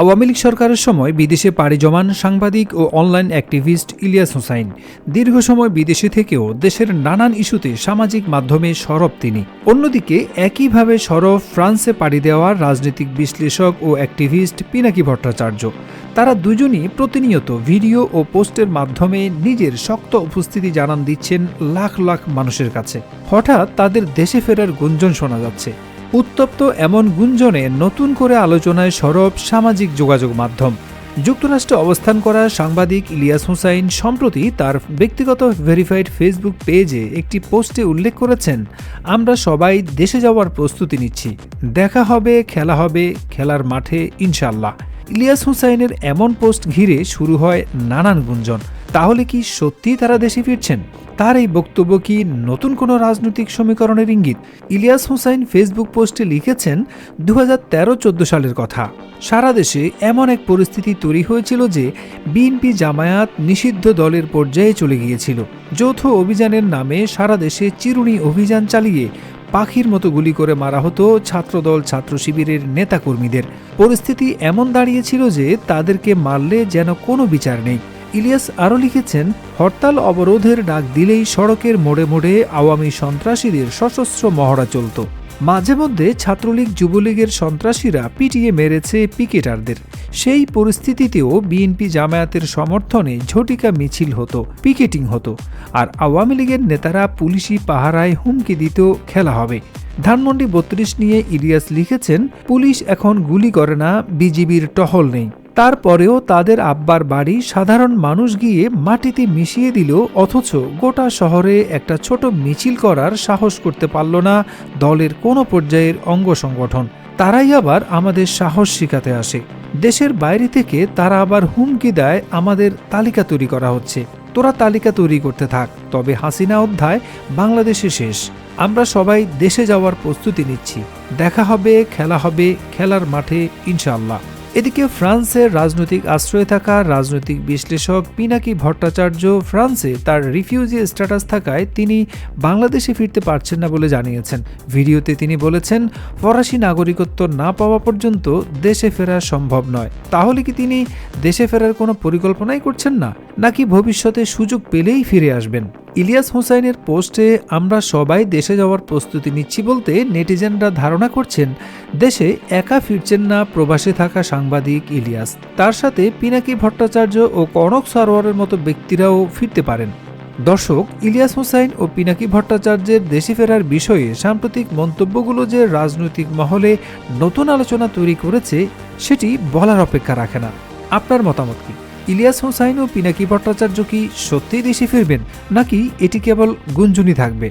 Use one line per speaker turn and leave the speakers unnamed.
আওয়ামী লীগ সরকারের সময় বিদেশে পাড়ি জমান সাংবাদিক ও অনলাইন অ্যাক্টিভিস্ট ইলিয়াস হোসাইন। দীর্ঘ সময় বিদেশে থেকেও দেশের নানান ইস্যুতে সামাজিক মাধ্যমে সরব তিনি। অন্যদিকে, একইভাবে সরব ফ্রান্সে পাড়ি দেওয়া রাজনৈতিক বিশ্লেষক ও অ্যাক্টিভিস্ট পিনাকি ভট্টাচার্য। তারা দুজনই প্রতিনিয়ত ভিডিও ও পোস্টের মাধ্যমে নিজের শক্ত উপস্থিতি জানান দিচ্ছেন লাখ লাখ মানুষের কাছে। হঠাৎ তাদের দেশে ফেরার গুঞ্জন শোনা যাচ্ছে। উত্তপ্ত এমন গুঞ্জনে নতুন করে আলোচনায় সরব সামাজিক যোগাযোগ মাধ্যম। যুক্তরাষ্ট্রে অবস্থান করা সাংবাদিক ইলিয়াস হুসাইন সম্প্রতি তার ব্যক্তিগত ভেরিফাইড ফেসবুক পেজে একটি পোস্টে উল্লেখ করেছেন, আমরা সবাই দেশে যাওয়ার প্রস্তুতি নিচ্ছি। দেখা হবে, খেলা হবে, খেলার মাঠে ইনশাল্লাহ ইলিয়াস হুসাইনের এমন পোস্ট ঘিরে শুরু হয় নানান গুঞ্জন। তাহলে কি সত্যিই তারা দেশে ফিরছেন? তার এই বক্তব্য কি নতুন কোনো রাজনৈতিক সমীকরণের ইঙ্গিত? ইলিয়াস হুসাইন ফেসবুক পোস্টে লিখেছেন দু হাজার তেরো সালের কথা। সারা দেশে এমন এক পরিস্থিতি তৈরি হয়েছিল যে বিএনপি জামায়াত নিষিদ্ধ দলের পর্যায়ে চলে গিয়েছিল। যৌথ অভিযানের নামে সারা দেশে চিরুনি অভিযান চালিয়ে পাখির মতো গুলি করে মারা হতো ছাত্রদল, ছাত্র শিবিরের নেতাকর্মীদের। পরিস্থিতি এমন দাঁড়িয়েছিল যে তাদেরকে মারলে যেন কোনো বিচার নেই। ইলিয়াস আরও লিখেছেন, হরতাল অবরোধের ডাক দিলেই সড়কের মোড়ে মোড়ে আওয়ামী সন্ত্রাসীদের সশস্ত্র মহড়া চলত। মাঝে মধ্যে ছাত্রলীগ, যুবলীগের সন্ত্রাসীরা পিটিয়ে মেরেছে পিকেটারদের। সেই পরিস্থিতিতেও বিএনপি জামায়াতের সমর্থনে ঝটিকা মিছিল হতো, পিকেটিং হতো, আর আওয়ামী লীগের নেতারা পুলিশি পাহারায় হুমকি দিত খেলা হবে। ধানমন্ডি বত্রিশ নিয়ে ইলিয়াস লিখেছেন, পুলিশ এখন গুলি করে না, বিজিবির টহল নেই। তারপরেও তাদের আব্বার বাড়ি সাধারণ মানুষ গিয়ে মাটিতে মিশিয়ে দিল, অথচ গোটা শহরে একটা ছোট মিছিল করার সাহস করতে পারল না দলের কোনো পর্যায়ের অঙ্গ সংগঠন। তারাই আবার আমাদের সাহস শিখাতে আসে। দেশের বাইরে থেকে তারা আবার হুমকি দেয়, আমাদের তালিকা তৈরি করা হচ্ছে। তোরা তালিকা তৈরি করতে থাক, তবে হাসিনা অধ্যায় বাংলাদেশে শেষ। আমরা সবাই দেশে যাওয়ার প্রস্তুতি নিচ্ছি। দেখা হবে, খেলা হবে, খেলার মাঠে ইনশাল্লাহ এদিকে ফ্রান্সের রাজনৈতিক আশ্রয়ে থাকা রাজনৈতিক বিশ্লেষক পিনাকি ভট্টাচার্য ফ্রান্সে তার রিফিউজি স্ট্যাটাস থাকায় তিনি বাংলাদেশে ফিরতে পারছেন না বলে জানিয়েছেন। ভিডিওতে তিনি বলেছেন, ফরাসি নাগরিকত্ব না পাওয়া পর্যন্ত দেশে ফেরা সম্ভব নয়। তাহলে কি তিনি দেশে ফেরার কোনো পরিকল্পনাই করছেন না? নাকি ভবিষ্যতে সুযোগ পেলেই ফিরে আসবেন? ইলিয়াস হোসাইনের পোস্টে, আমরা সবাই দেশে যাওয়ার প্রস্তুতি নিচ্ছি বলতে নেটিজেনরা ধারণা করছেন, দেশে একা ফিরছেন না প্রবাসে থাকা সাংবাদিক ইলিয়াস। তার সাথে পিনাকি ভট্টাচার্য ও কনক সারোয়ারের মতো ব্যক্তিরাও ফিরতে পারেন। দর্শক, ইলিয়াস হোসাইন ও পিনাকি ভট্টাচার্যের দেশে ফেরার বিষয়ে সাম্প্রতিক মন্তব্যগুলো যে রাজনৈতিক মহলে নতুন আলোচনা তৈরি করেছে, সেটি বলার অপেক্ষা রাখে না। আপনার মতামত কি? ইলিয়াস হোসাইন ও পিনাকি ভট্টাচার্য কি সত্যিই দেশে ফিরবেন নাকি এটি কেবল গুঞ্জনই থাকবে?